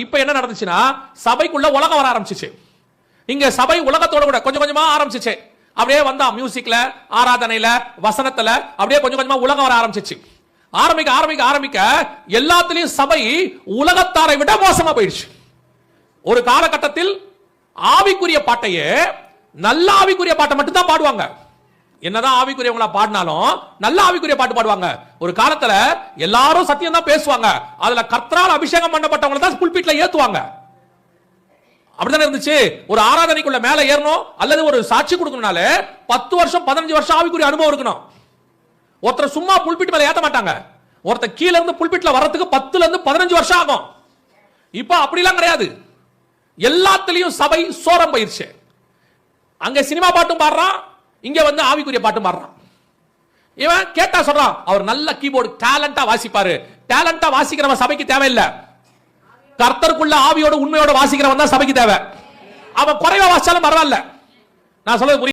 இப்ப என்ன நடந்துச்சுன்னா சபைக்குள்ள உலகம் வர ஆரம்பிச்சிச்சு. இங்க சபை உலகத்தோட கூட கொஞ்சம் கொஞ்சமா ஆரம்பிச்சிச்சு. அப்படியே வந்தா மியூசிக்ல ஆராதனையில வசனத்துல அப்படியே கொஞ்சம் கொஞ்சமா உலகம் வர ஆரம்பிச்சிச்சு. ஆரம்பிக்க ஆரம்பிக்க ஆரம்பிக்க எல்லாத்துலயும் சபை உலகத்தாரை விட மோசமா போயிடுச்சு. ஒரு காலகட்டத்தில் ஆவிக்குரிய பாட்டையே நல்ல ஆவிக்குரிய பாட்டை மட்டும் தான் பாடுவாங்க. என்னதான் ஆவிக்குரியவங்களா பாடினாலும் நல்ல ஆவிக்குரிய பாட்டு பாடுவாங்க. ஒரு காலத்துல எல்லாரும் சத்தியம் தான் பேசுவாங்க. அதுல கர்த்தரால் அபிஷேகம் பண்ணப்பட்டவங்கள தான் புல்பீட்ல ஏத்துவாங்க. அப்படிதானே இருந்துச்சு? ஒரு ஆராதனைக்குள்ள மேல ஏறணும் அல்லது ஒரு சாட்சி கொடுக்கணும்னாலே பத்து வருஷம் பதினஞ்சு வருஷம் ஆவிக்குரிய அனுபவம் இருக்கணும். ஒருத்தர் சும்மா புல்பிட் மேல ஏத்த மாட்டாங்க. ஒருத்தர் கீழே இருந்து புல்பிட்ல வர்றதுக்கு பத்துல இருந்து பதினஞ்சு வருஷம் ஆகும். இப்ப அப்படிலாம் கிடையாது. எல்லாத்துலயும் சபை சோரம் பயிற்சி. அங்க சினிமா பாட்டும் பாடுறான் இங்க வந்து ஆவிக்குரிய பாட்டு பாடுறான். இவன் கேட்டா சொல்றான் அவர் நல்ல கீபோர்டு டேலண்டா வாசிப்பாரு. டேலண்டா வாசிக்கிறவன் சபைக்கு தேவையில்லை. கர்த்தருக்குள்ள ஆவியோட உண்மையோட வாசிக்கிறவன் தான் சபைக்கு தேவை. அவன் குறைவா வாசிச்சாலும் பரவாயில்ல. நான் சொல்றது